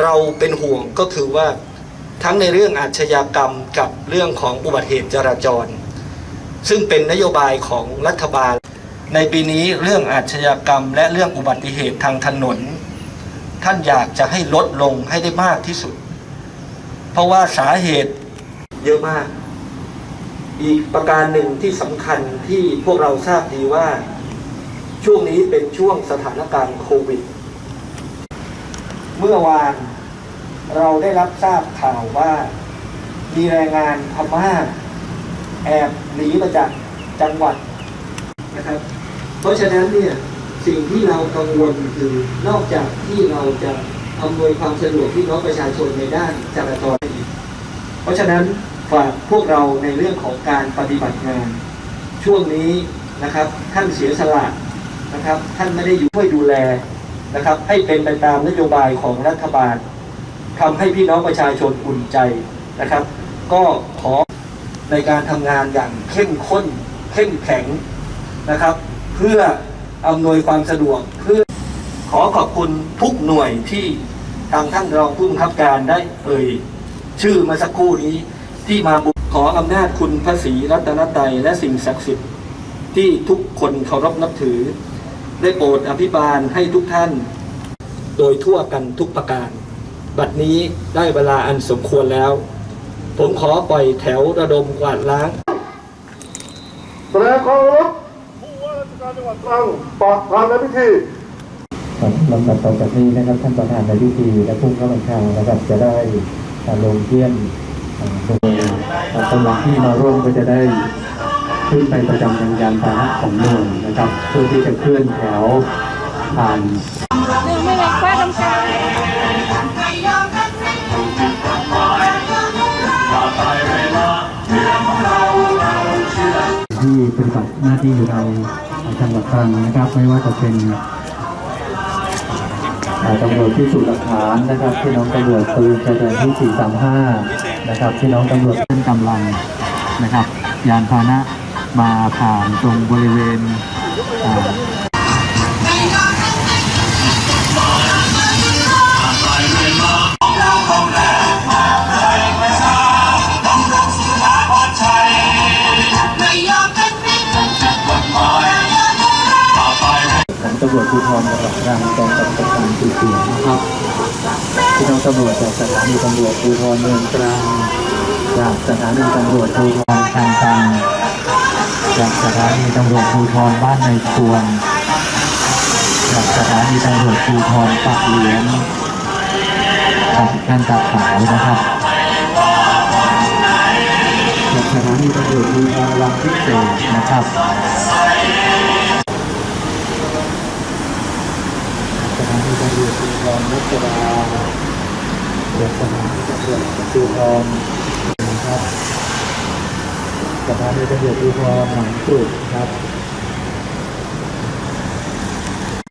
เราเป็นห่วงก็คือว่าทั้งในเรื่องอาชญากรรมกับเรื่องของอุบัติเหตุจราจร ซึ่งเป็นนโยบายของรัฐบาล ในปีนี้เรื่องอาชญากรรม และเรื่องอุบัติเหตุทางถนน ท่านอยากจะให้ลดลงให้ได้มากที่สุด เพราะว่าสาเหตุเยอะมาก อีกประการหนึ่งที่สำคัญที่พวกเราทราบดีว่า ช่วงนี้เป็นช่วงสถานการณ์โควิด เมื่อวานเราได้รับทราบข่าวว่า มีแรงงานพม่าแอบหนีมาจากจังหวัดนะครับ เพราะฉะนั้นเนี่ยสิ่งที่เรากังวลคือนอกจากที่เราจะอำนวยความสะดวกพี่น้องประชาชนในด้านจราจรอีกเพราะฉะนั้นฝากพวกเราในเรื่องของการปฏิบัติงาน ช่วงนี้นะครับท่านเสียสละนะครับ ท่านไม่ได้อยู่ช่วยดูแล นะครับ ให้เป็นไปตามนโยบายของรัฐบาลทำให้พี่น้องประชาชนอุ่นใจนะครับ ก็ขอในการทำงานอย่างเข้มข้น เข้มแข็งนะครับ เพื่ออำนวยความสะดวกเพื่อขอขอบคุณทุกหน่วยที่ทางท่านรองผู้บังคับการได้เอ่ยชื่อมาสักครู่นี้ที่มาบุกขออำนาจคุณพระศรีรัตนตรัยและสิ่งศักดิ์สิทธิ์ที่ทุกคนเคารพนับถือ ได้โปรดอภิบาลให้ทุกท่าน โดยทั่วกันทุกประการ บัดนี้ได้เวลาอันสมควรแล้ว ผมขอปล่อยแถวระดมกวาดล้างแสดงเคารพผู้ว่าราชการจังหวัดตรังประธานในพิธีครับลำดับต่อจากนี้นะครับท่านประธานในพิธีและผู้เข้าบัญชานะครับจะได้อ่าลงเยี่ยมอ่าโดยอ่ากำลังที่มาร่วมก็จะได้ ขึ้นไปประจำยังยานพาหนะของหน่วยนะครับเพื่อที่จะเคลื่อนแถวผ่านไม่เล็กฟ้าดำกาที่ปฏิบัติหน้าที่อยู่ในจังหวัดตรังนะครับ ไม่ว่าจะเป็นตำรวจที่สุดหลักฐานนะครับพี่น้องตำรวจปืนชายแดนที่ 435 นะครับพี่น้องตำรวจเป็นกำลังนะครับ ยานพาหนะ มาผ่านตรงบริเวณอ่าของตำรวจภูธรจังหวัดตรังกองกำกับการสืบสวนนะครับพี่น้องตำรวจจากสถานีตำรวจภูธรเมืองตรังจากสถานีตำรวจภูธรทางตัง จากสถานีตำรวจภูธรบ้านในควรจากสถานีตำรวจภูธรปากเหลียนจากการตาขาวนะครับจากสถานีตำรวจภูธรวังพิเศษนะครับสถานีตำรวจภูธรมุกดาเดี๋ยวสถานีตำรวจภูธรนะครับ สถานีตำรวจภูธรหนองกรุกครับ